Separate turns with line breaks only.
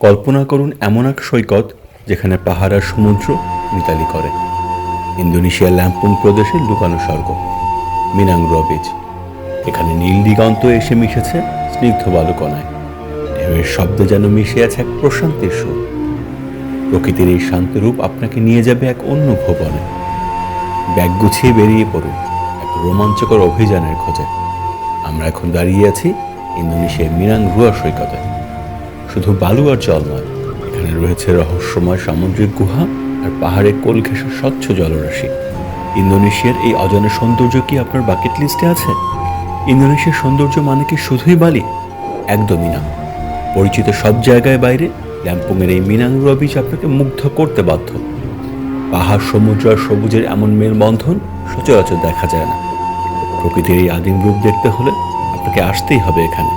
কল্পনা করুন এমন এক সৈকত যেখানে পাহাড় আর সমুদ্র মিতালি করে। ইন্দোনেশিয়ার ল্যাম্পুং প্রদেশের লুকানো স্বর্গ মিনাংরুয়া বিচ এখানে নীল দিগন্ত এসে মিশেছে স্নিগ্ধ বালুকণায়। ঢেউয়ের শব্দে যেন মিশে আছে এক প্রশান্তির সুর। প্রকৃতির এই শান্ত রূপ আপনাকে নিয়ে যাবে এক অন্য ভুবনে। ব্যাগ গুছিয়ে বেরিয়ে পড়ুন এক রোমাঞ্চকর অভিযানের খোঁজে। আমরা এখন দাঁড়িয়ে আছি ইন্দোনেশিয়ার মিনাং রুয়া সৈকতে। শুধু বালু আর জল নয়, এখানে রয়েছে রহস্যময় সামুদ্রিক গুহা আর পাহাড়ে কোল ঘেঁষা স্বচ্ছ জলরাশি। ইন্দোনেশিয়ার এই অজানা সৌন্দর্য কি আপনার বাকেট লিস্টে আছে? ইন্দোনেশিয়ার সৌন্দর্য মানে কি শুধুই বালি? একদমই না। পরিচিত সব জায়গায় বাইরে, ল্যাম্পুংয়ের এই মিনাংরুয়া বিচ আপনাকে মুগ্ধ করতে বাধ্য। পাহাড়, সমুদ্র আর সবুজের এমন মেলবন্ধন সচরাচর দেখা যায় না। প্রকৃতির এই আদিম রূপ দেখতে হলে আপনাকে আসতেই হবে এখানে।